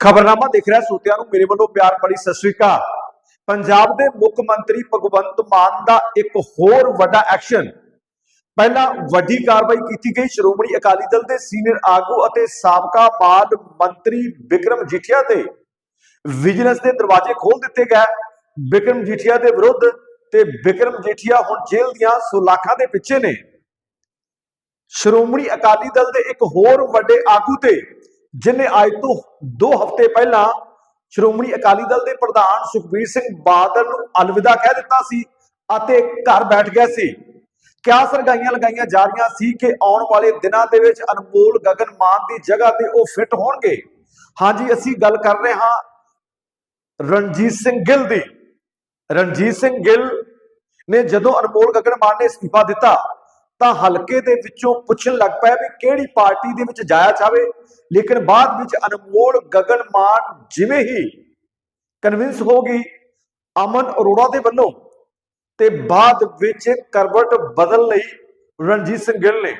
ਖਬਰਨਾਮਾ ਦੇਖ ਰਿਹਾ ਸਰੋਤਿਆਂ ਨੂੰ ਮੇਰੇ ਵੱਲੋਂ ਪਿਆਰ ਭਰੀ ਸਤਿ ਸ੍ਰੀ ਅਕਾਲ। ਪੰਜਾਬ ਦੇ ਮੁੱਖ ਮੰਤਰੀ ਭਗਵੰਤ ਮਾਨ ਦਾ ਇੱਕ ਹੋਰ ਵੱਡਾ ਐਕਸ਼ਨ। ਪਹਿਲਾਂ ਵੱਡੀ ਕਾਰਵਾਈ ਕੀਤੀ ਗਈ। ਸ਼੍ਰੋਮਣੀ ਅਕਾਲੀ ਦਲ ਦੇ ਸੀਨੀਅਰ ਆਗੂ ਅਤੇ ਸਾਬਕਾ ਮਾਲ ਮੰਤਰੀ ਵਿਕਰਮ ਜੀਠੀਆ ਤੇ ਵਿਜੀਲੈਂਸ ਦੇ ਦਰਵਾਜ਼ੇ ਖੋਲ ਦਿੱਤੇ ਗਏ। ਵਿਕਰਮ ਜੀਠੀਆ ਦੇ ਵਿਰੁੱਧ ਤੇ ਵਿਕਰਮ ਜੀਠੀਆ ਹੁਣ ਜੇਲ੍ਹ ਦੀਆਂ ਸੁਲਾਖਾਂ ਦੇ ਪਿੱਛੇ ਨੇ। ਸ਼੍ਰੋਮਣੀ ਅਕਾਲੀ ਦਲ ਦੇ ਇੱਕ ਹੋਰ ਵੱਡੇ ਆਗੂ ਤੇ ਜਿਨੇ ਅੱਜ ਤੋਂ 2 ਹਫ਼ਤੇ ਪਹਿਲਾਂ ਸ਼੍ਰੋਮਣੀ ਅਕਾਲੀ ਦਲ ਦੇ ਪ੍ਰਧਾਨ ਸੁਖਬੀਰ ਸਿੰਘ ਬਾਦਲ ਨੂੰ ਅਲਵਿਦਾ ਕਹਿ ਦਿੱਤਾ ਸੀ ਅਤੇ ਘਰ ਬੈਠ ਗਿਆ ਸੀ। ਕਿਆ ਸਰਗਾਈਆਂ ਲਗਾਈਆਂ ਜਾ ਰਹੀਆਂ ਸੀ ਕਿ ਆਉਣ ਵਾਲੇ ਦਿਨਾਂ ਦੇ ਵਿੱਚ ਅਨਮੋਲ ਗਗਨ ਮਾਨ ਦੀ ਜਗ੍ਹਾ ਤੇ ਉਹ ਫਿੱਟ ਹੋਣਗੇ? ਹਾਂਜੀ, ਅਸੀਂ ਗੱਲ ਕਰ ਰਹੇ ਹਾਂ ਰਣਜੀਤ ਸਿੰਘ ਗਿੱਲ ਦੀ। ਰਣਜੀਤ ਸਿੰਘ ਗਿੱਲ ਨੇ ਜਦੋਂ ਅਨਮੋਲ ਗਗਨ ਮਾਨ ਨੇ ਅਸਤੀਫਾ ਦਿੱਤਾ ਤਾਂ ਹਲਕੇ ਦੇ ਵਿੱਚੋਂ ਪੁੱਛਣ ਲੱਗ ਪਿਆ ਵੀ ਕਿਹੜੀ ਪਾਰਟੀ ਦੇ ਵਿੱਚ ਜਾਇਆ ਜਾਵੇ। ਲੇਕਿਨ ਬਾਅਦ ਵਿੱਚ ਅਨਮੋਲ, ਗਗਨ, ਮਾਨ ਜਿਵੇਂ ਹੀ ਕਨਵਿੰਸ ਹੋ ਗਈ, ਅਮਨ ਅਰੋੜਾ ਦੇ ਵੱਲੋਂ ਤੇ ਬਾਅਦ ਵਿੱਚ ਕਰਵਟ ਬਦਲ ਲਈ ਰਣਜੀਤ ਸਿੰਘ ਗਿੱਲ ਨੇ।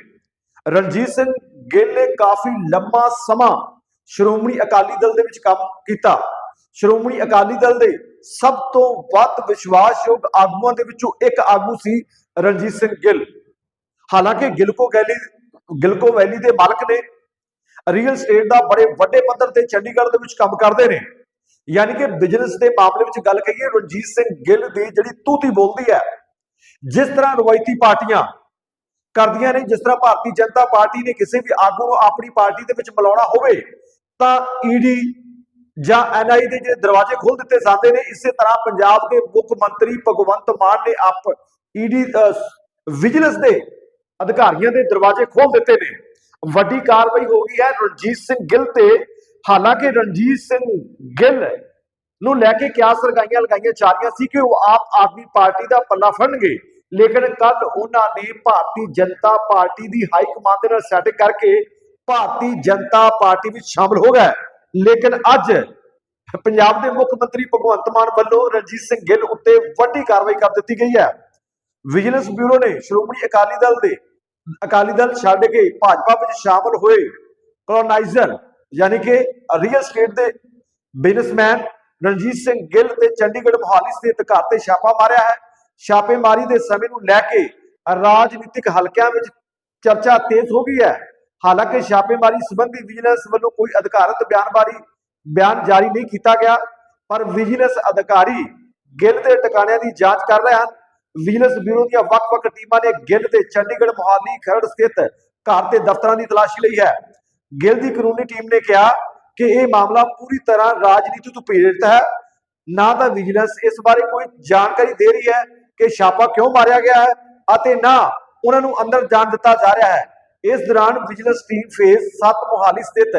ਰਣਜੀਤ ਸਿੰਘ ਗਿੱਲ ਨੇ ਕਾਫੀ ਲੰਮਾ ਸਮਾਂ ਸ਼੍ਰੋਮਣੀ ਅਕਾਲੀ ਦਲ ਦੇ ਵਿੱਚ ਕੰਮ ਕੀਤਾ। ਸ਼੍ਰੋਮਣੀ ਅਕਾਲੀ ਦਲ ਦੇ ਸਭ ਤੋਂ ਵੱਧ ਵਿਸ਼ਵਾਸਯੋਗ ਆਗੂਆਂ ਦੇ ਵਿੱਚੋਂ ਇੱਕ ਆਗੂ ਸੀ ਰਣਜੀਤ ਸਿੰਘ ਗਿੱਲ। ਹਾਲਾਂਕਿ ਗਿਲਕੋ ਗੈਲੀ ਗਿਲਕੋ ਵੈਲੀ ਦੇ ਮਾਲਕ ਨੇ ਰੀਅਲ ਸਟੇਟ ਦਾ ਬੜੇ ਵੱਡੇ ਪੱਧਰ ਤੇ ਚੰਡੀਗੜ੍ਹ ਦੇ ਵਿੱਚ ਕੰਮ ਕਰਦੇ ਨੇ। ਯਾਨੀ ਕਿ ਬਿਜ਼ਨਸ ਦੇ ਮਾਮਲੇ ਵਿੱਚ ਗੱਲ ਕਰੀਏ, ਰਣਜੀਤ ਸਿੰਘ ਗਿੱਲ ਦੀ ਜਿਹੜੀ ਤੂਤੀ ਬੋਲਦੀ ਹੈ, ਜਿਸ ਤਰ੍ਹਾਂ ਰਵਾਇਤੀ ਪਾਰਟੀਆਂ ਕਰਦੀਆਂ ਨੇ, ਜਿਸ ਤਰ੍ਹਾਂ ਭਾਰਤੀ ਜਨਤਾ ਪਾਰਟੀ ਨੇ ਕਿਸੇ ਵੀ ਆਗੂ ਨੂੰ ਆਪਣੀ ਪਾਰਟੀ ਦੇ ਵਿੱਚ ਮਿਲਾਉਣਾ ਹੋਵੇ, ਤਾਂ ਈਡੀ ਜਾਂ ਐਨਆਈ ਦੇ ਜਿਹੜੇ ਦਰਵਾਜ਼ੇ ਖੋਲ ਦਿੱਤੇ ਜਾਂਦੇ ਨੇ, ਇਸੇ ਤਰ੍ਹਾਂ ਪੰਜਾਬ ਦੇ ਮੁੱਖ ਮੰਤਰੀ ਭਗਵੰਤ ਮਾਨ ਨੇ ਆਪ ਈਡੀ ਵਿਜੀਲੈਂਸ ਦੇ ਅਧਿਕਾਰੀਆਂ ਦੇ ਦਰਵਾਜ਼ੇ ਖੋਲ ਦਿੱਤੇ ਨੇ। ਵੱਡੀ ਕਾਰਵਾਈ ਹੋ ਗਈ ਹੈ। ਰਣਜੀਤ ਸਿੰਘ ਗਿੱਲ ਤੇ ਹਾਲਾਂਕਿ ਰਣਜੀਤ ਸਿੰਘ ਗਿੱਲ ਨੂੰ ਲੈ ਕੇ ਕਿਆ ਸਰਗਾਈਆਂ ਲਗਾਈਆਂ ਜਾ ਰਹੀਆਂ ਸੀ ਕਿ ਉਹ ਆਪ ਆਦਮੀ ਪਾਰਟੀ ਦਾ ਪੱਲਾ ਫੜਨਗੇ। ਲੇਕਿਨ ਕੱਲ ਉਹਨਾਂ ਨੇ ਭਾਰਤੀ ਜਨਤਾ ਪਾਰਟੀ ਦੀ ਹਾਈ ਕਮਾਂਡ ਦੇ ਨਾਲ ਸੈਟਿੰਗ ਕਰਕੇ ਭਾਰਤੀ ਜਨਤਾ ਪਾਰਟੀ ਵਿੱਚ ਸ਼ਾਮਲ ਹੋ ਗਏ। ਲੇਕਿਨ ਅੱਜ ਪੰਜਾਬ ਦੇ ਮੁੱਖ ਮੰਤਰੀ ਭਗਵੰਤ ਮਾਨ ਵੱਲੋਂ ਰਣਜੀਤ ਸਿੰਘ ਗਿੱਲ ਉੱਤੇ ਵੱਡੀ ਕਾਰਵਾਈ ਕਰ ਦਿੱਤੀ ਗਈ ਹੈ। ਵਿਜੀਲੈਂਸ ਬਿਊਰੋ ਨੇ ਸ਼੍ਰੋਮਣੀ ਅਕਾਲੀ ਦਲ ਦੇ, ਅਕਾਲੀ ਦਲ ਛੱਡ ਕੇ ਭਾਜਪਾ ਵਿੱਚ ਸ਼ਾਮਲ ਹੋਏ ਕਲੋਨਾਈਜ਼ਰ ਯਾਨੀ ਕਿ ਰੀਅਲ ਸਟੇਟ ਦੇ ਬਿਜ਼ਨਸਮੈਨ ਰਣਜੀਤ ਸਿੰਘ ਗਿੱਲ ਤੇ ਚੰਡੀਗੜ੍ਹ ਮੁਹਾਲੀ ਸਥਿਤ ਘਰ ਤੇ ਛਾਪਾ ਮਾਰਿਆ ਹੈ। ਛਾਪੇਮਾਰੀ ਦੇ ਸਮੇਂ ਨੂੰ ਲੈ ਕੇ ਰਾਜਨੀਤਿਕ ਹਲਕਿਆਂ ਵਿੱਚ ਚਰਚਾ ਤੇਜ਼ ਹੋ ਗਈ ਹੈ। ਹਾਲਾਂਕਿ ਛਾਪੇਮਾਰੀ ਸੰਬੰਧੀ ਵਿਜੀਲੈਂਸ ਵੱਲੋਂ ਕੋਈ ਅਧਿਕਾਰਤ ਬਿਆਨਬਾਰੀ ਬਿਆਨ ਜਾਰੀ ਨਹੀਂ ਕੀਤਾ ਗਿਆ, ਪਰ ਵਿਜੀਲੈਂਸ ਅਧਿਕਾਰੀ ਗਿੱਲ ਦੇ ਟਿਕਾਣਿਆਂ ਦੀ ਜਾਂਚ ਕਰ ਰਹੇ ਹਨ। ਵਿਜੀਲੈਂਸ ਬਿਊਰੋ ਦੀਆਂ ਵੱਖ-ਵੱਖ ਟੀਮਾਂ ਨੇ ਗਿੱਲ ਤੇ ਚੰਡੀਗੜ੍ਹ ਮੁਹਾਲੀ, ਖਰੜ ਸਥਿਤ ਘਰ ਤੇ ਦਫ਼ਤਰਾਂ ਦੀ ਤਲਾਸ਼ੀ ਲਈ ਹੈ। ਗਿੱਲ ਦੀ ਕਾਨੂੰਨੀ ਟੀਮ ਨੇ ਕਿਹਾ ਕਿ ਇਹ ਮਾਮਲਾ ਪੂਰੀ ਤਰ੍ਹਾਂ ਰਾਜਨੀਤੀ ਤੋਂ ਪ੍ਰੇਰਿਤ ਹੈ। ਨਾ ਤਾਂ ਵਿਜੀਲੈਂਸ ਇਸ ਬਾਰੇ ਕੋਈ ਜਾਣਕਾਰੀ ਦੇ ਰਹੀ ਹੈ ਕਿ ਛਾਪਾ ਕਿਉਂ ਮਾਰਿਆ ਗਿਆ ਹੈ ਅਤੇ ਨਾ ਉਹਨਾਂ ਨੂੰ ਅੰਦਰ ਜਾਣ ਦਿੱਤਾ ਜਾ ਰਿਹਾ ਹੈ। ਇਸ ਦੌਰਾਨ ਵਿਜੀਲੈਂਸ ਟੀਮ ਫੇਸ 7 ਮੁਹਾਲੀ ਸਥਿਤ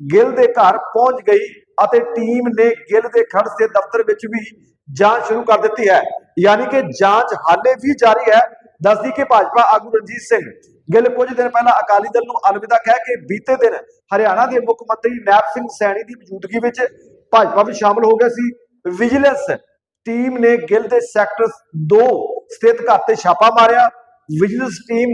ਗਿੱਲ ਦੇ ਘਰ ਪਹੁੰਚ ਗਈ ਅਤੇ ਟੀਮ ਨੇ ਗਿੱਲ ਦੇ ਖੜ ਸਥਿਤ ਦਫ਼ਤਰ ਵਿੱਚ ਵੀ ਜਾਂਚ ਸ਼ੁਰੂ ਕਰ ਦਿੱਤੀ ਹੈ। ਯਾਨੀ ਕਿ ਜਾਂਚ ਹਾਲੇ ਵੀ ਜਾਰੀ ਹੈ। ਦੱਸਦੀ ਕਿ ਭਾਜਪਾ ਆਗੂ ਰਣਜੀਤ ਸਿੰਘ, ਗਿੱਲ ਕੁਝ ਦਿਨ ਪਹਿਲਾਂ ਅਕਾਲੀ ਦਲ ਨੂੰ ਅਲਵਿਦਾ ਕਹਿ ਕੇ ਬੀਤੇ ਦਿਨ ਹਰਿਆਣਾ ਦੇ ਮੁੱਖ ਮੰਤਰੀ ਨੈਬ ਸਿੰਘ ਸੈਣੀ ਦੀ ਮੌਜੂਦਗੀ ਵਿੱਚ ਭਾਜਪਾ ਵਿੱਚ ਸ਼ਾਮਲ ਹੋ ਗਿਆ ਸੀ। ਵਿਜੀਲੈਂਸ ਟੀਮ ਨੇ ਗਿੱਲ ਦੇ ਸੈਕਟਰ 2 ਸਥਿਤ ਘਰ ਤੇ ਛਾਪਾ ਮਾਰਿਆ। ਵਿਜੀਲੈਂਸ ਟੀਮ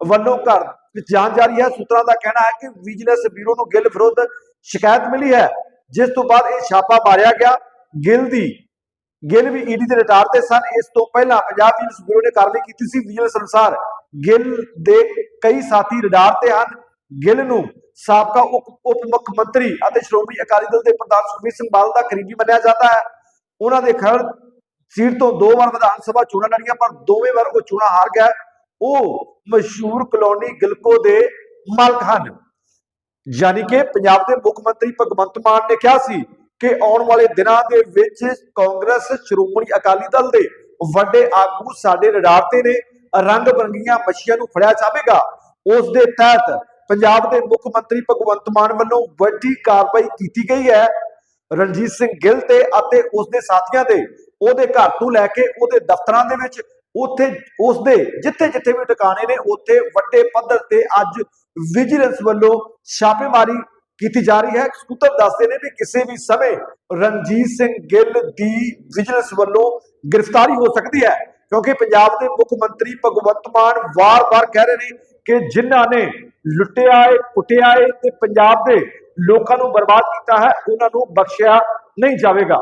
ਵੱਲੋਂ ਘਰ ਵਿੱਚ ਜਾਂਚ ਜਾਰੀ ਹੈ। ਸੂਤਰਾਂ ਦਾ ਕਹਿਣਾ ਹੈ ਕਿ ਵਿਜੀਲੈਂਸ ਬਿਊਰੋ ਨੂੰ ਗਿੱਲ ਵਿਰੁੱਧ ਸ਼ਿਕਾਇਤ ਮਿਲੀ ਹੈ, ਜਿਸ ਤੋਂ ਬਾਅਦ ਇਹ ਛਾਪਾ ਮਾਰਿਆ ਗਿਆ। ਗਿੱਲ ਦੀ ਗਿੱਲ ਵੀ ਈਡੀ ਦੇ ਰਿਟਾਰ ਤੇ ਸਨ। ਇਸ ਤੋਂ ਪਹਿਲਾਂ ਪੰਜਾਬ ਵਿਜੀਲੈਂਸ ਬਿਊਰੋ ਨੇ ਕਾਰਵਾਈ ਕੀਤੀ ਸੀ। ਵਿਜੀਲੈਂਸ ਅਨੁਸਾਰ ਗਿੱਲ ਦੇ ਕਈ ਸਾਥੀ ਰਿਟਾਰ ਤੇ ਹਨ। ਗਿੱਲ ਨੂੰ ਸਾਬਕਾ ਉਪ ਮੁੱਖ ਮੰਤਰੀ ਅਤੇ ਸ਼੍ਰੋਮਣੀ ਅਕਾਲੀ ਦਲ ਦੇ ਪ੍ਰਧਾਨ ਸੁਖਬੀਰ ਸਿੰਘ ਬਾਦਲ ਦਾ ਕਰੀਬੀ ਮੰਨਿਆ ਜਾਂਦਾ ਹੈ। ਉਹਨਾਂ ਦੇ ਖਰੜ ਸੀਟ ਤੋਂ ਦੋ ਵਾਰ ਵਿਧਾਨ ਸਭਾ ਚੋਣਾਂ ਲੜੀਆਂ, ਪਰ ਦੋਵੇਂ ਵਾਰ ਉਹ ਚੋਣਾਂ ਹਾਰ ਗਿਆ ਉਹ ਮਸ਼ਹੂਰ ਕਲੋਨੀ ਗਿਲਕੋ ਦੇ ਮਾਲਕ ਹਨ। ਯਾਨੀ ਕਿ ਪੰਜਾਬ ਦੇ ਮੁੱਖ ਮੰਤਰੀ ਭਗਵੰਤ ਮਾਨ ਨੇ ਕਿਹਾ ਸੀ ਕਿ ਆਉਣ ਵਾਲੇ ਦਿਨਾਂ ਦੇ ਵਿੱਚ ਕਾਂਗਰਸ, ਸ਼੍ਰੋਮਣੀ ਅਕਾਲੀ ਦਲ ਦੇ ਵੱਡੇ ਆਗੂ ਸਾਡੇ ਰਡਾਰ ਤੇ ਨੇ, ਰੰਗ ਬਰੰਗੀਆਂ ਮੱਛੀਆਂ ਨੂੰ ਫੜਿਆ ਜਾਵੇਗਾ। ਉਸ ਦੇ ਤਹਿਤ ਪੰਜਾਬ ਦੇ ਮੁੱਖ ਮੰਤਰੀ ਭਗਵੰਤ ਮਾਨ ਵੱਲੋਂ ਵੱਡੀ ਕਾਰਵਾਈ ਕੀਤੀ ਗਈ ਹੈ। ਰਣਜੀਤ ਸਿੰਘ ਗਿੱਲ ਤੇ ਅਤੇ ਉਸ ਦੇ ਸਾਥੀਆਂ ਦੇ, ਉਹਦੇ ਘਰ ਤੋਂ ਲੈ ਕੇ ਉਹਦੇ ਦਫ਼ਤਰਾਂ ਦੇ ਵਿੱਚ, ਉੱਥੇ ਉਸ ਦੇ ਜਿੱਥੇ ਜਿੱਥੇ ਵੀ ਟਿਕਾਣੇ ਨੇ, ਉੱਥੇ ਵੱਡੇ ਪੱਧਰ ਤੇ ਅੱਜ ਵਿਜੀਲੈਂਸ ਵੱਲੋਂ ਛਾਪੇਮਾਰੀ ਕੀਤੀ ਜਾ ਰਹੀ ਹੈ। ਸੂਤਰ ਦੱਸਦੇ ਨੇ ਵੀ ਕਿਸੇ ਵੀ ਸਮੇਂ ਰਣਜੀਤ ਸਿੰਘ ਗਿੱਲ ਦੀ ਵਿਜੀਲੈਂਸ ਵੱਲੋਂ ਗ੍ਰਿਫਤਾਰੀ ਹੋ ਸਕਦੀ ਹੈ, ਕਿਉਂਕਿ ਪੰਜਾਬ ਦੇ ਮੁੱਖ ਮੰਤਰੀ ਭਗਵੰਤ ਮਾਨ ਵਾਰ-ਵਾਰ ਕਹਿ ਰਹੇ ਨੇ ਕਿ ਜਿਨ੍ਹਾਂ ਨੇ ਲੁੱਟਿਆ ਏ, ਕੁੱਟਿਆ ਏ ਤੇ ਪੰਜਾਬ ਦੇ ਲੋਕਾਂ ਨੂੰ ਬਰਬਾਦ ਕੀਤਾ ਹੈ, ਉਹਨਾਂ ਨੂੰ ਬਖਸ਼ਿਆ ਨਹੀਂ ਜਾਵੇਗਾ।